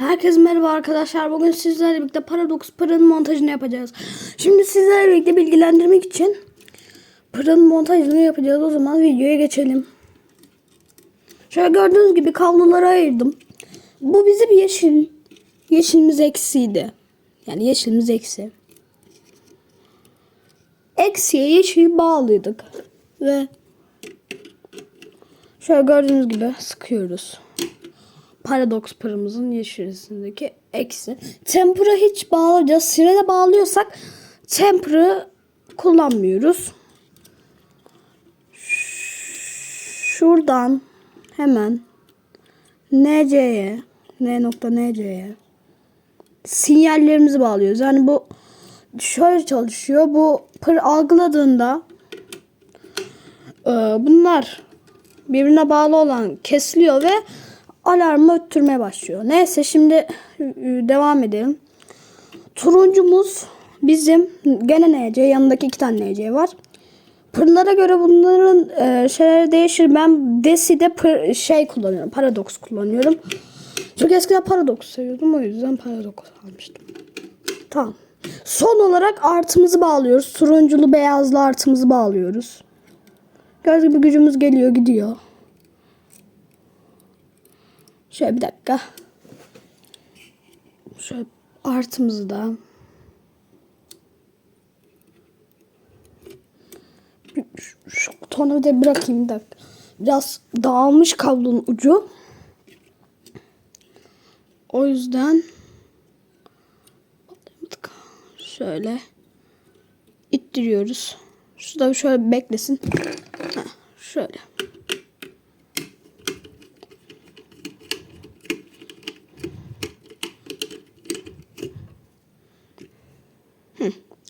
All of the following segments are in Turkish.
Herkese merhaba arkadaşlar. Bugün sizlerle birlikte Paradox Pır'ın montajını yapacağız. Şimdi sizlerle birlikte bilgilendirmek için Pır'ın montajını yapacağız. O zaman videoya geçelim. Şöyle gördüğünüz gibi kabloları ayırdım. Bu bizim yeşil. Yeşilimiz eksiydi. Yani yeşilimiz eksi. Eksiye yeşil bağlıydık. Ve şöyle gördüğünüz gibi sıkıyoruz. Paradox pırımızın yeşilisindeki eksi. Tempura hiç bağlayacağız. Sirene bağlıyorsak tempura kullanmıyoruz. Şuradan hemen NC'ye N.NC'ye sinyallerimizi bağlıyoruz. Yani bu şöyle çalışıyor. Bu pır algıladığında e, bunlar birbirine bağlı olan kesiliyor ve alarmı öttürmeye başlıyor. Neyse şimdi e, devam edelim. Turuncumuz bizim gene NC yanındaki iki tane NC var. Pırlara göre bunların e, şeyleri değişir. Ben Desi'de pır, şey kullanıyorum. Paradox kullanıyorum. Çok eskiden Paradox seviyordum. O yüzden Paradox almıştım. Tamam. Son olarak artımızı bağlıyoruz. Turunculu beyazlı artımızı bağlıyoruz. Gördüğünüz gibi gücümüz geliyor gidiyor. Şöyle bir dakika. Şöyle artımızı da. Şu, şu tornavidayı bırakayım bir dakika. Biraz dağılmış kablonun ucu. O yüzden şöyle ittiriyoruz. Şu da şöyle beklesin.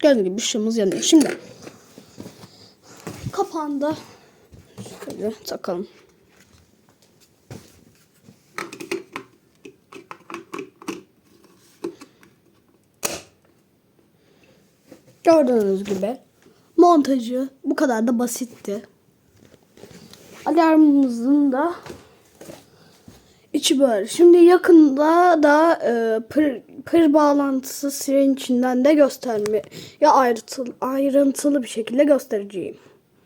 Gördüğünüz gibi ışığımız yanıyor. Şimdi kapağını da şöyle takalım. Gördüğünüz gibi montajı bu kadar da basitti. Alarmımızın da içi böyle. Şimdi yakında da e, pır, pır bağlantısı siren içinden de gösterme ya ayrıntılı, ayrıntılı bir şekilde göstereceğim.